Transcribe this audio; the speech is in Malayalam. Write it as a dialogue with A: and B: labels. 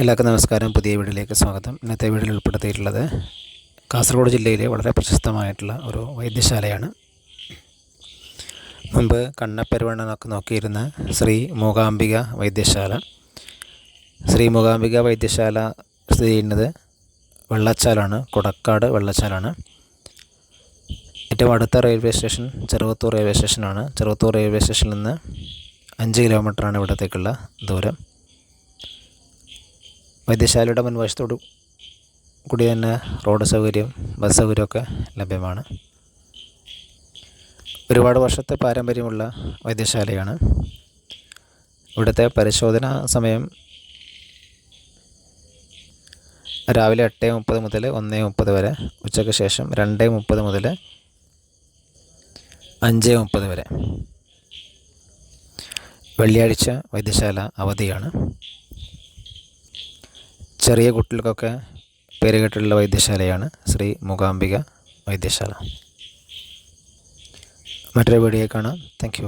A: എല്ലാവർക്കും നമസ്കാരം. പുതിയ വീഡിയോയിലേക്ക് സ്വാഗതം. ഇന്നത്തെ വീഡിയോയിൽ ഉൾപ്പെടുത്തിയിട്ടുള്ളത് കാസർഗോഡ് ജില്ലയിലെ വളരെ പ്രശസ്തമായിട്ടുള്ള ഒരു വൈദ്യശാലയാണ്. മുമ്പ് കണ്ണപ്പെരുവണ്ണനൊക്കെ നോക്കിയിരുന്ന ശ്രീ മൂകാംബിക വൈദ്യശാല. ശ്രീ മൂകാംബിക വൈദ്യശാല സ്ഥിതി ചെയ്യുന്നത് വെള്ളച്ചാലാണ് കൊടക്കാട് വെള്ളച്ചാലാണ്. ഏറ്റവും അടുത്ത റെയിൽവേ സ്റ്റേഷൻ ചെറുവത്തൂർ റെയിൽവേ സ്റ്റേഷനാണ്. ചെറുവത്തൂർ റെയിൽവേ സ്റ്റേഷനിൽ നിന്ന് അഞ്ച് കിലോമീറ്ററാണ് ഇവിടത്തേക്കുള്ള ദൂരം. വൈദ്യശാലയുടെ മുൻവശത്തോട് കൂടി തന്നെ റോഡ് സൗകര്യം ബസ് സൗകര്യമൊക്കെ ലഭ്യമാണ്. ഒരുപാട് വർഷത്തെ പാരമ്പര്യമുള്ള വൈദ്യശാലയാണ്. ഇവിടുത്തെ പരിശോധന സമയം രാവിലെ എട്ട് മുപ്പത് മുതൽ ഒന്ന് മുപ്പത് വരെ ഉച്ചയ്ക്ക് ശേഷം രണ്ട് മുപ്പത് മുതൽ അഞ്ച് മുപ്പത് വരെ. വെള്ളിയാഴ്ച വൈദ്യശാല അവധിയാണ്. ചെറിയ കുട്ടികൾക്കൊക്കെ പേരുകേട്ടുള്ള വൈദ്യശാലയാണ് ശ്രീ മൂകാംബിക വൈദ്യശാല. മറ്റൊരു വീഡിയോ കാണാം. താങ്ക്